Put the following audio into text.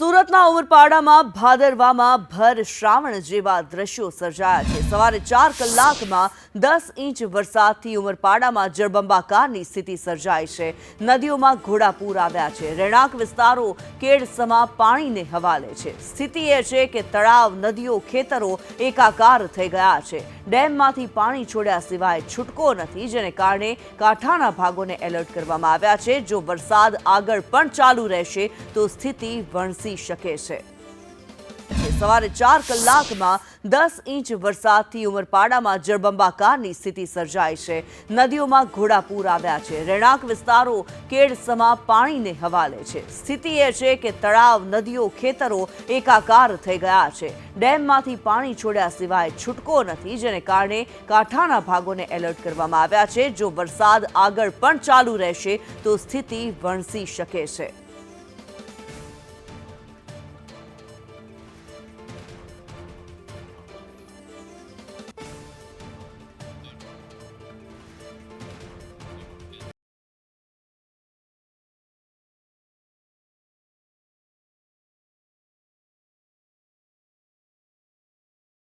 સુરતના ઉમરપાડામાં ભાદરવામાં ભર શ્રાવણ જેવા દ્રશ્યો સર્જાયા છે. સવારે ચાર કલાકમાં દસ ઇંચ વરસાદથી ઉમરપાડામાં જળબંબાકારની સ્થિતિ સર્જાઈ છે. નદીઓમાં ઘોડાપૂર આવ્યા છે. રહેણાંક વિસ્તારો કેડસમા પાણીને હવાલે છે. સ્થિતિ એ છે કે તળાવ, નદીઓ, ખેતરો એકાકાર થઈ ગયા છે. ડેમમાંથી પાણી છોડ્યા સિવાય છૂટકો નથી, જેને કારણે કાંઠાના ભાગોને એલર્ટ કરવામાં આવ્યા છે. જો વરસાદ આગળ પણ ચાલુ રહેશે, તો સ્થિતિ વણસી શકે છે. સવારે ચાર કલાકમાં દસ ઇંચ વરસાદથી ઉમરપાડામાં જળબંબાકારની સ્થિતિ સર્જાઈ છે. નદીઓમાં ઘોડાપૂર આવ્યા છે. રહેણાંક વિસ્તારો કેડસમા પાણીને હવાલે છે. સ્થિતિ એ છે કે તળાવ, નદીઓ, ખેતરો એકાકાર થઈ ગયા છે. ડેમમાંથી પાણી છોડ્યા સિવાય છૂટકો નથી, જેને કારણે કાંઠાના ભાગોને એલર્ટ કરવામાં આવ્યા છે. જો વરસાદ આગળ પણ ચાલુ રહેશે, તો સ્થિતિ વણસી શકે છે.